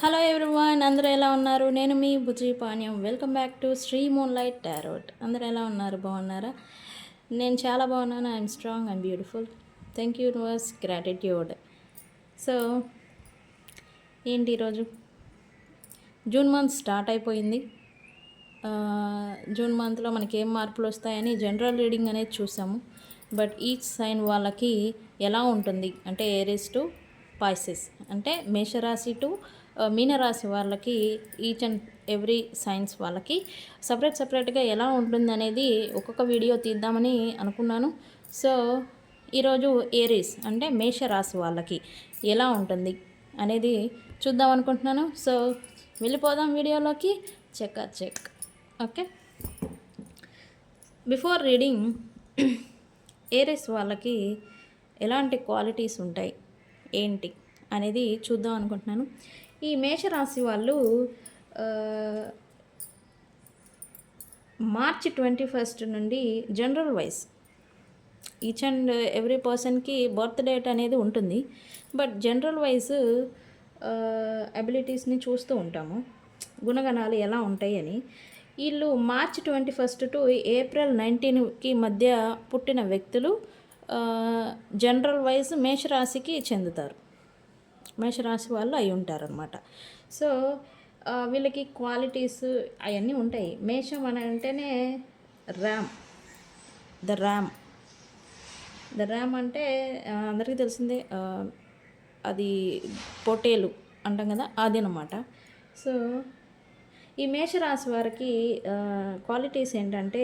Hello everyone అందరూ ఎలా ఉన్నారు? నేను మీ Bujji Panyam. Welcome back to Sri moonlight tarot అందరూ ఎలా ఉన్నారు? బాగున్నారా? నేను చాలా బాగున్నాను. I'm strong and beautiful thank you universe gratitude so ఏంటి ఈరోజు? జూన్ మంత్ స్టార్ట్ అయిపోయింది. జూన్ మంత్లో మనకి ఏం మార్పులు వస్తాయని జనరల్ రీడింగ్ అనేది చూసాము. బట్ ఈచ్ సైన్ వాళ్ళకి ఎలా ఉంటుంది? అంటే ఏరిస్ టు పాయిసెస్ అంటే మేషరాశి టు మీనరాశి వాళ్ళకి ఈచ్ అండ్ ఎవ్రీ సైన్స్ వాళ్ళకి సపరేట్ సపరేట్గా ఎలా ఉంటుంది అనేది ఒక్కొక్క వీడియో తీద్దామని అనుకున్నాను. సో ఈరోజు ఏరీస్ అంటే మేషరాశి వాళ్ళకి ఎలా ఉంటుంది అనేది చూద్దాం అనుకుంటున్నాను. సో వెళ్ళిపోదాం వీడియోలోకి. Check check okay before reading Aries వాళ్ళకి ఎలాంటి క్వాలిటీస్ ఉంటాయి? ఏంటి? అనేది చూద్దాం అనుకుంటున్నాను. ఈ మేషరాశి వాళ్ళు మార్చ్ మార్చి ట్వంటీ ఫస్ట్ నుండి general wise each and every పర్సన్కి బర్త్ డేట్ అనేది ఉంటుంది. బట్ జనరల్ వైజ్ అబిలిటీస్ని చూస్తూ ఉంటాము. గుణగణాలు ఎలా ఉంటాయని వీళ్ళు March twenty first to April నైన్టీన్కి మధ్య పుట్టిన వ్యక్తులు జనరల్ వైజ్ మేషరాశికి చెందుతారు. మేషరాశి వాళ్ళు అయి ఉంటారనమాట సో వీళ్ళకి క్వాలిటీస్ అవన్నీ ఉంటాయి. మేషం అని అంటేనే ram. The ram. The ram అంటే అందరికీ తెలిసిందే అది పొటేలు అంటాం కదా అది అనమాట సో ఈ మేషరాశి వారికి క్వాలిటీస్ ఏంటంటే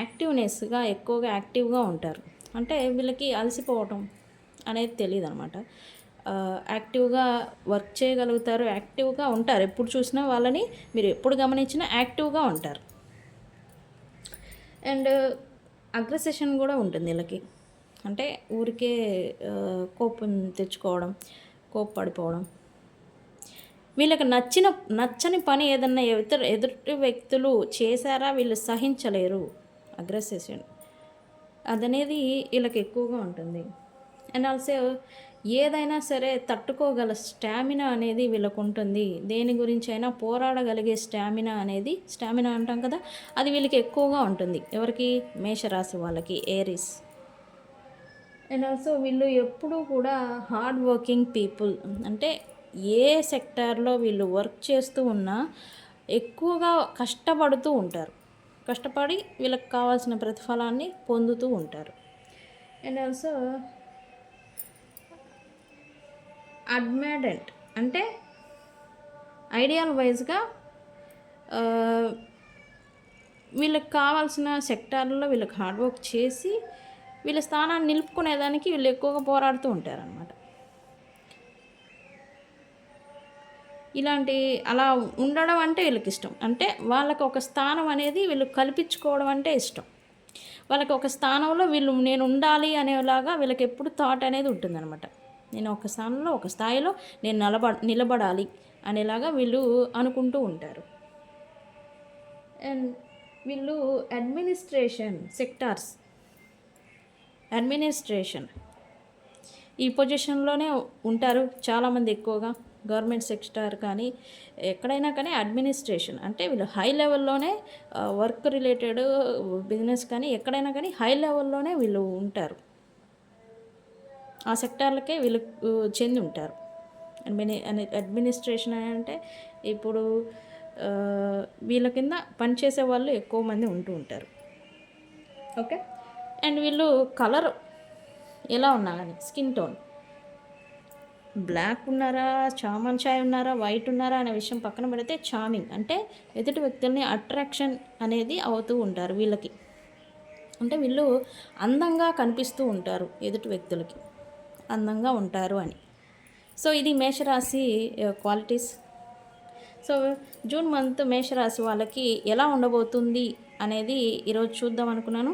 యాక్టివ్నెస్గా ఎక్కువగా యాక్టివ్గా ఉంటారు. అంటే వీళ్ళకి అలసిపోవటం అనేది తెలియదు అనమాట యాక్టివ్గా వర్క్ చేయగలుగుతారు యాక్టివ్గా ఉంటారు. ఎప్పుడు చూసినా వాళ్ళని మీరు ఎప్పుడు గమనించినా యాక్టివ్గా ఉంటారు. అండ్ అగ్రసెషన్ కూడా ఉంటుంది వీళ్ళకి. అంటే ఊరికే కోపం తెచ్చుకోవడం కోప్పడిపోవడం. వీళ్ళకి నచ్చిన నచ్చని పని ఏదన్నా ఎదురు ఎదుటి వ్యక్తులు చేశారా వీళ్ళు సహించలేరు అగ్రసెషన్ అదనేది వీళ్ళకి ఎక్కువగా ఉంటుంది. అండ్ ఆల్సో ఏదైనా సరే తట్టుకోగల స్టామినా అనేది వీళ్ళకు ఉంటుంది దేని గురించి అయినా పోరాడగలిగే స్టామినా అనేది స్టామినా అంటాం కదా అది వీళ్ళకి ఎక్కువగా ఉంటుంది. ఎవరికి? మేషరాశి వాళ్ళకి. ఏరిస్. అండ్ ఆల్సో వీళ్ళు ఎప్పుడూ కూడా హార్డ్ వర్కింగ్ పీపుల్. అంటే ఏ సెక్టార్లో వీళ్ళు వర్క్ చేస్తూ ఉన్నా ఎక్కువగా కష్టపడుతూ ఉంటారు. కష్టపడి వీళ్ళకి కావాల్సిన ప్రతిఫలాన్ని పొందుతూ ఉంటారు. అండ్ ఆల్సో అడ్మాడెంట్ అంటే ఐడియల్ వైజ్గా వీళ్ళకి కావాల్సిన సెక్టార్లో వీళ్ళకి హార్డ్ వర్క్ చేసి వీళ్ళ స్థానాన్ని నిలుపుకునేదానికి వీళ్ళు ఎక్కువగా పోరాడుతూ ఉంటారనమాట ఇలాంటి అలా ఉండడం అంటే వీళ్ళకి ఇష్టం. అంటే వాళ్ళకి ఒక స్థానం అనేది వీళ్ళు కల్పించుకోవడం అంటే ఇష్టం. వాళ్ళకి ఒక స్థానంలో వీళ్ళు నేను ఉండాలి అనేలాగా వీళ్ళకి ఎప్పుడు థాట్ అనేది ఉంటుందన్నమాట. నేను ఒక స్థానంలో ఒక స్థాయిలో నేను నిలబ నిలబడాలి అనేలాగా వీళ్ళు అనుకుంటూ ఉంటారు. అండ్ వీళ్ళు అడ్మినిస్ట్రేషన్ సెక్టార్స్. అడ్మినిస్ట్రేషన్. ఈ పొజిషన్లోనే ఉంటారు చాలామంది ఎక్కువగా గవర్నమెంట్ సెక్టార్ కానీ ఎక్కడైనా కానీ అడ్మినిస్ట్రేషన్. అంటే వీళ్ళు హై లెవెల్లోనే వర్క్ రిలేటెడ్ బిజినెస్ కానీ ఎక్కడైనా కానీ హై లెవెల్లోనే వీళ్ళు ఉంటారు. ఆ సెక్టార్లకే వీళ్ళు చెంది ఉంటారు. అడ్మిని అడ్మినిస్ట్రేషన్ అని అంటే ఇప్పుడు వీళ్ళ కింద పనిచేసే వాళ్ళు ఎక్కువ మంది ఉంటూ ఉంటారు. ఓకే? అండ్ వీళ్ళు కలర్ ఎలా ఉన్నారని స్కిన్ టోన్. బ్లాక్ ఉన్నారా? చామన్ ఛాయ్ ఉన్నారా? వైట్ ఉన్నారా? అనే విషయం పక్కన పెడితే చామింగ్. అంటే ఎదుటి వ్యక్తుల్ని అట్రాక్షన్ అనేది అవుతూ ఉంటారు వీళ్ళకి. అంటే వీళ్ళు అందంగా కనిపిస్తూ ఉంటారు ఎదుటి వ్యక్తులకి. అందంగా ఉంటారు అని. సో ఇది మేషరాశి క్వాలిటీస్ సో జూన్ మంత్ మేషరాశి వాళ్ళకి ఎలా ఉండబోతుంది అనేది ఈరోజు చూద్దాం అనుకున్నాను.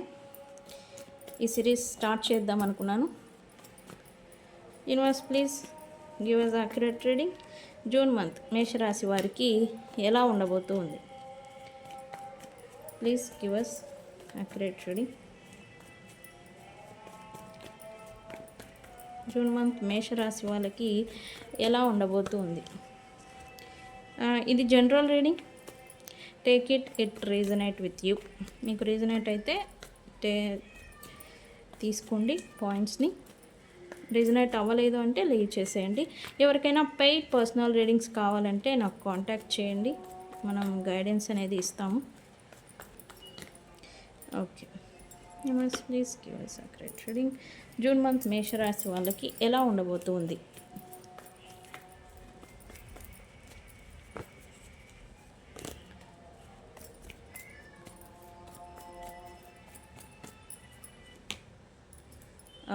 ఈ సిరీస్ స్టార్ట్ చేద్దాం అనుకున్నాను. Universe please give us accurate reading June month మేషరాశి వారికి ఎలా ఉండబోతుంది? Please give us accurate reading June month మేషరాశి వాళ్ళకి ఎలా ఉండబోతుంది? ఇది general reading. Take it it resonate with you. మీకు రీజనేట్ అయితే టే తీసుకోండి పాయింట్స్ని. రీజనేట్ అవ్వలేదు అంటే లీవ్ చేసేయండి. ఎవరికైనా పెయిడ్ పర్సనల్ రీడింగ్స్ కావాలంటే నాకు కాంటాక్ట్ చేయండి. మనం గైడెన్స్ అనేది ఇస్తాము. Okay. Please give secret reading June month మేషరాశి వాళ్ళకి ఎలా ఉండబోతుంది?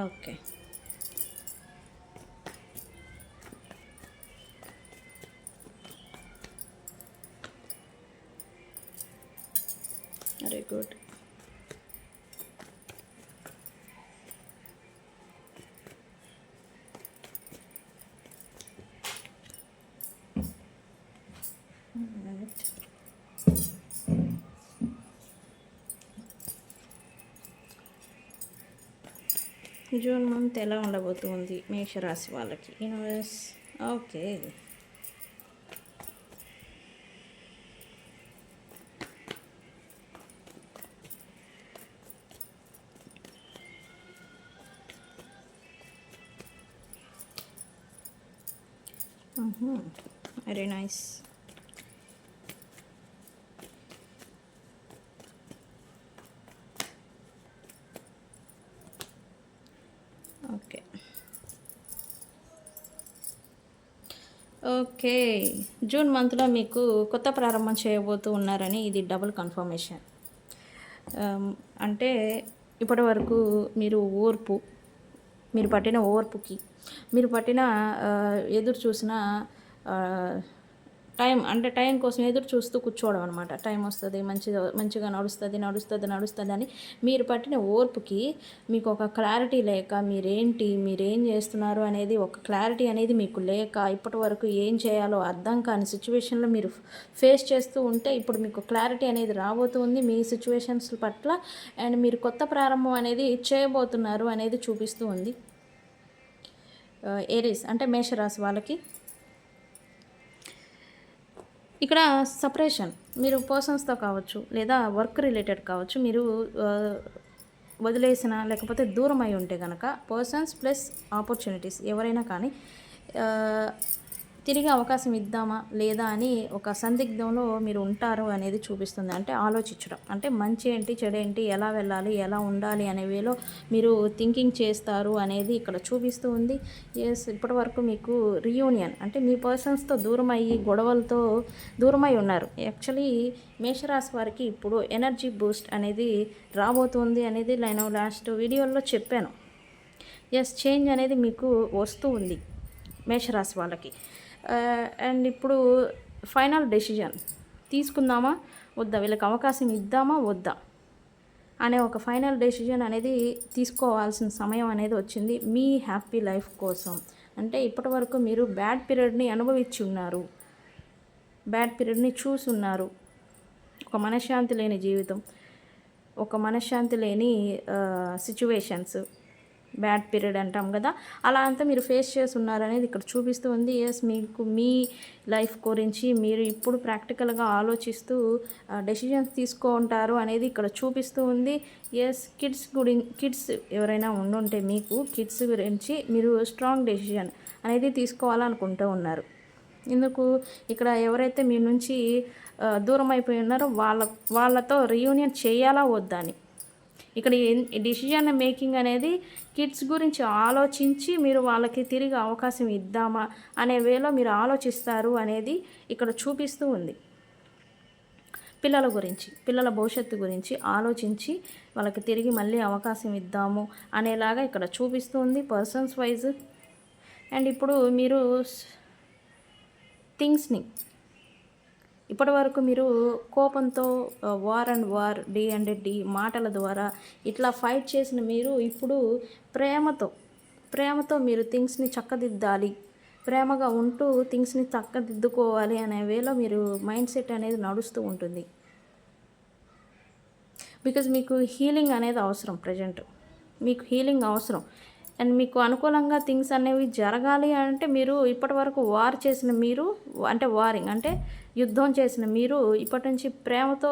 Okay very good June month ఎలా ఉండబోతుంది మేషరాశి వాళ్ళకి? Universe okay. Very nice okay okay. June మంత్లో మీకు కొత్త ప్రారంభం చేయబోతూ ఉన్నారని ఇది డబుల్ కన్ఫర్మేషన్. అంటే ఇప్పటి వరకు మీరు ఓర్పు మీరు పట్టిన ఓర్పుకి మీరు పట్టిన ఎదురు చూసిన టైం అంటే టైం కోసం ఎదురు చూస్తూ కూర్చోవడం అనమాట టైం వస్తుంది మంచిగా మంచిగా నడుస్తుంది నడుస్తుంది నడుస్తుంది అని మీరు పట్టిన ఓర్పుకి మీకు ఒక క్లారిటీ లేక మీరేంటి మీరేం చేస్తున్నారు అనేది ఒక క్లారిటీ అనేది మీకు లేక ఇప్పటి వరకు ఏం చేయాలో అర్థం కాని సిచ్యువేషన్లో మీరు ఫేస్ చేస్తూ ఉంటే ఇప్పుడు మీకు క్లారిటీ అనేది రాబోతుంది మీ సిచ్యువేషన్స్ పట్ల అండ్ మీరు కొత్త ప్రారంభం అనేది చేయబోతున్నారు అనేది చూపిస్తూ ఉంది. Uh, ఏరీస్ అంటే మేషరాశి వాళ్ళకి ఇక్కడ సపరేషన్. మీరు పర్సన్స్తో కావచ్చు లేదా వర్క్ రిలేటెడ్ కావచ్చు మీరు వదిలేసిన లేకపోతే దూరం అయి ఉంటే కనుక పర్సన్స్ ప్లస్ ఆపర్చునిటీస్ ఎవరైనా కానీ తిరిగి అవకాశం ఇద్దామా లేదా అని ఒక సందిగ్ధంలో మీరు ఉంటారు అనేది చూపిస్తుంది. అంటే ఆలోచించడం. అంటే మంచి ఏంటి చెడు ఏంటి ఎలా వెళ్ళాలి ఎలా ఉండాలి అనే వేలో మీరు థింకింగ్ చేస్తారు అనేది ఇక్కడ చూపిస్తూ ఉంది. ఎస్ ఇప్పటి వరకు మీకు రియూనియన్ అంటే మీ పర్సన్స్తో దూరం అయ్యి గొడవలతో దూరమై ఉన్నారు. యాక్చువల్లీ మేషరాశి వారికి ఇప్పుడు ఎనర్జీ బూస్ట్ అనేది రాబోతుంది అనేది నేను లాస్ట్ వీడియోలో చెప్పాను. ఎస్ చేంజ్ అనేది మీకు వస్తూ ఉంది మేషరాశి వాళ్ళకి. Uh, అండ్ ఇప్పుడు ఫైనల్ డెసిజన్ తీసుకుందామా? వద్దా? వీళ్ళకి అవకాశం ఇద్దామా? వద్దా? అనే ఒక ఫైనల్ డెసిజన్ అనేది తీసుకోవాల్సిన సమయం అనేది వచ్చింది. మీ హ్యాపీ లైఫ్ కోసం. అంటే ఇప్పటి వరకు మీరు బ్యాడ్ పీరియడ్ని అనుభవించి ఉన్నారు. బ్యాడ్ పీరియడ్ని చూసున్నారు ఒక మనశ్శాంతి లేని జీవితం. ఒక మనశ్శాంతి లేని uh, సిచ్యువేషన్స్ బ్యాడ్ పీరియడ్ అంటాం కదా అలా అంతా మీరు ఫేస్ చేసి ఉన్నారనేది ఇక్కడ చూపిస్తూ ఉంది. ఎస్ మీకు మీ లైఫ్ గురించి మీరు ఇప్పుడు ప్రాక్టికల్గా ఆలోచిస్తూ డెసిషన్స్ తీసుకుంటారు అనేది ఇక్కడ చూపిస్తూ ఉంది. ఎస్ కిడ్స్ గురి కిడ్స్ ఎవరైనా ఉండుంటే మీకు కిడ్స్ గురించి మీరు స్ట్రాంగ్ డెసిషన్ అనేది తీసుకోవాలనుకుంటూ ఉన్నారు. ఎందుకు? ఇక్కడ ఎవరైతే మీ నుంచి దూరం అయిపోయి ఉన్నారో వాళ్ళ వాళ్ళతో రీయూనియన్ చేయాలా వద్దా అని. ఇక్కడ డిసిజన్ మేకింగ్ అనేది కిడ్స్ గురించి ఆలోచించి మీరు వాళ్ళకి తిరిగి అవకాశం ఇద్దామా అనే వేలో మీరు ఆలోచిస్తారు అనేది ఇక్కడ చూపిస్తూ ఉంది. పిల్లల గురించి పిల్లల భవిష్యత్తు గురించి ఆలోచించి వాళ్ళకి తిరిగి మళ్ళీ అవకాశం ఇద్దాము అనేలాగా ఇక్కడ చూపిస్తుంది పర్సన్స్ వైజ్. అండ్ ఇప్పుడు మీరు థింగ్స్ని ఇప్పటి వరకు మీరు కోపంతో war and war D and D మాటల ద్వారా ఇట్లా ఫైట్ చేసిన మీరు ఇప్పుడు ప్రేమతో ప్రేమతో మీరు థింగ్స్ని చక్కదిద్దాలి ప్రేమగా ఉంటూ థింగ్స్ని చక్కదిద్దుకోవాలి అనే వేలో మీరు మైండ్ సెట్ అనేది నడుస్తూ ఉంటుంది. బికాజ్ మీకు హీలింగ్ అనేది అవసరం ప్రజెంట్ మీకు హీలింగ్ అవసరం. అండ్ మీకు అనుకూలంగా థింగ్స్ అనేవి జరగాలి అంటే మీరు ఇప్పటి వరకు వార్ చేసిన మీరు అంటే వారింగ్ అంటే యుద్ధం చేసిన మీరు ఇప్పటి నుంచి ప్రేమతో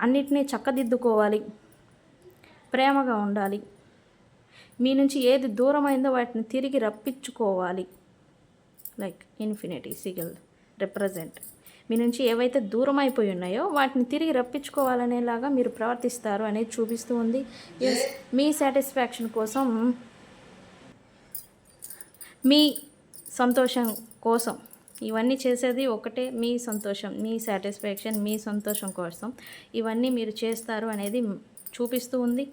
అన్నిటినీ చక్కదిద్దుకోవాలి. ప్రేమగా ఉండాలి. మీ నుంచి ఏది దూరమైందో వాటిని తిరిగి రప్పించుకోవాలి. Like infinity sigil represent. మీ నుంచి ఏవైతే దూరం అయిపోయి ఉన్నాయో వాటిని తిరిగి రప్పించుకోవాలనేలాగా మీరు ప్రవర్తిస్తారు అనేది చూపిస్తూ ఉంది. ఎస్ మీ సాటిస్ఫాక్షన్ కోసం మీ సంతోషం కోసం ఇవన్నీ చేసేది ఒకటే మీ సంతోషం మీ సాటిస్ఫాక్షన్ మీ సంతోషం కోసం. ఇవన్నీ మీరు చేస్తారు అనేది చూపిస్తూ ఉంది.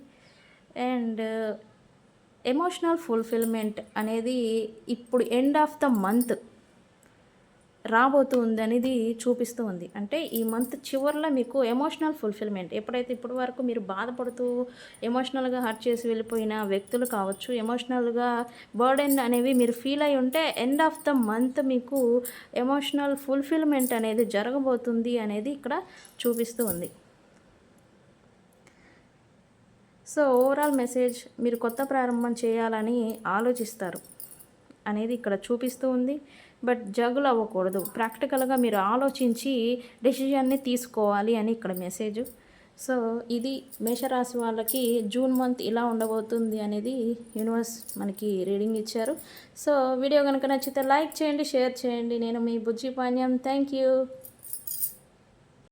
అండ్ ఎమోషనల్ ఫుల్ఫిల్మెంట్ అనేది ఇప్పుడు ఎండ్ ఆఫ్ ద మంత్. రాబోతుంది అనేది చూపిస్తూ ఉంది. అంటే ఈ మంత్ చివరిలో మీకు ఎమోషనల్ ఫుల్ఫిల్మెంట్ ఎప్పుడైతే ఇప్పటి వరకు మీరు బాధపడుతూ ఎమోషనల్గా హర్ట్ చేసి వెళ్ళిపోయిన వ్యక్తులు కావచ్చు ఎమోషనల్గా బర్డెన్ అనేవి మీరు ఫీల్ అయి ఉంటే ఎండ్ ఆఫ్ ద మంత్ మీకు ఎమోషనల్ ఫుల్ఫిల్మెంట్ అనేది జరగబోతుంది అనేది ఇక్కడ చూపిస్తూ ఉంది. సో ఓవరాల్ మెసేజ్ మీరు కొత్త ప్రారంభం చేయాలని ఆలోచిస్తారు. అనేది ఇక్కడ చూపిస్తూ ఉంది. బట్ జగులు అవ్వకూడదు ప్రాక్టికల్గా మీరు ఆలోచించి డెసిజన్ని తీసుకోవాలి అని ఇక్కడ మెసేజ్ సో ఇది మేషరాశి వాళ్ళకి జూన్ మంత్ ఇలా ఉండబోతుంది అనేది యూనివర్స్ మనకి రీడింగ్ ఇచ్చారు. సో వీడియో కనుక నచ్చితే లైక్ చేయండి షేర్ చేయండి. నేను మీ బుజ్జి పాణ్యం థ్యాంక్ యూ